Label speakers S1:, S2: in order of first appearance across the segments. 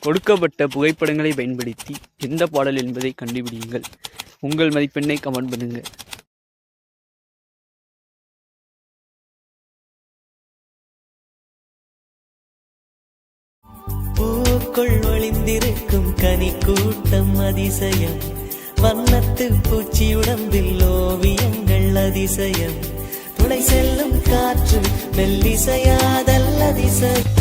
S1: கொடுக்கப்பட்ட புகைப்படங்களை பயன்படுத்தி எந்த பாடல் என்பதை கண்டுபிடியுங்கள். உங்கள் மதிப்பெண்ணை கமெண்ட் பண்ணுங்கள்
S2: பூக்குள் ஒளிந்திருக்கும் கனி கூட்டம் அதிசயம். வண்ணத்து பூச்சி உடம்பில் ஓவியங்கள் அதிசயம். துளை செல்லும் காற்று மெல்லிசையாதல் அதிசயம்.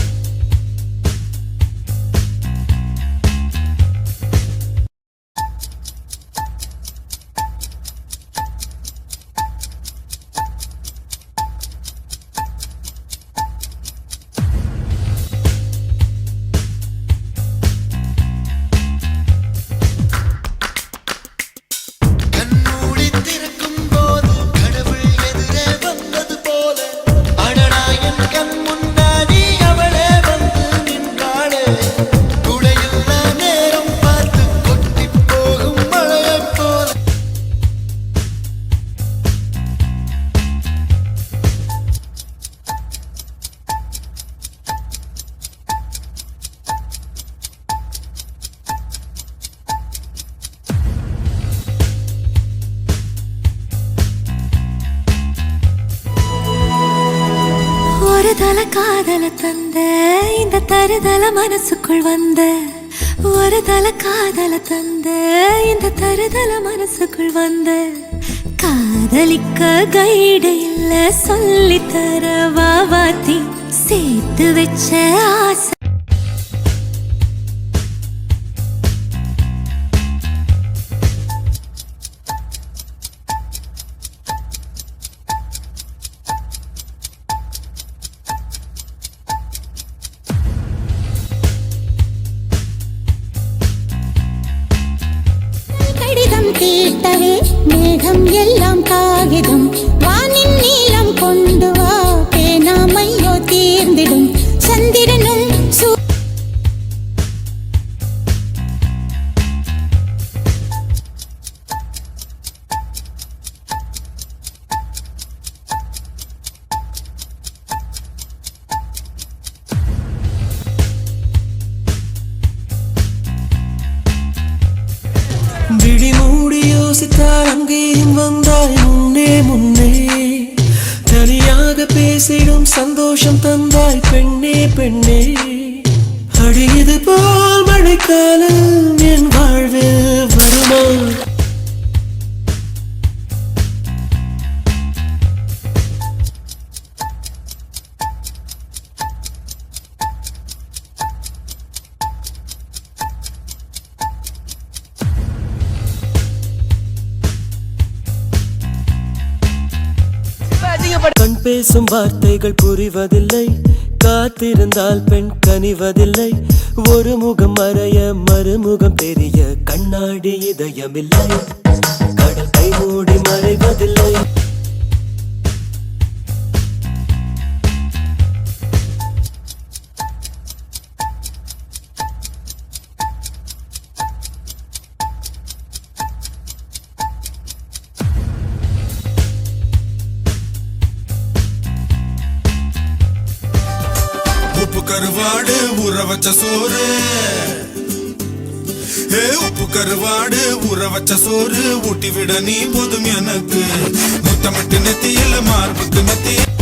S3: தருதல காதல தந்த இந்த தருதல மனசுக்குள் வந்த. ஒரு தல காதல தந்த இந்த தருதல மனசுக்குள் வந்த. காதலிக்க கைடு இல்ல சொல்லி தர வாத்தி. சேர்த்து வச்ச ஆசை
S4: தீர்த்தவே மேகம் எல்லாம் காகிதம்.
S2: விழி யோசித்தால் அங்கேயும் வந்தாய் முன்னே முன்னே. தனியாக பேசிடும் சந்தோஷம் தந்தாய் பெண்ணே பெண்ணே. அடியது போல் மழைக்காலம் கண் பேசும் வார்த்தைகள் புரிவதில்லை. காத்திருந்தால் பெண் கனிவதில்லை. ஒரு முகம் மறைய மறுமுகம் தெரிய கண்ணாடி இதயமில்லை. கடல் கை மூடி மறைவதில்லை.
S5: கருவாடு ஊற வச்ச சோறு. ஏ உப்பு கருவாடு ஊற வச்ச சோறு. ஊட்டி விட நீ போதும் எனக்கு. முத்தமிட்டு நெத்தியில மார்புக்கு நெத்தியில்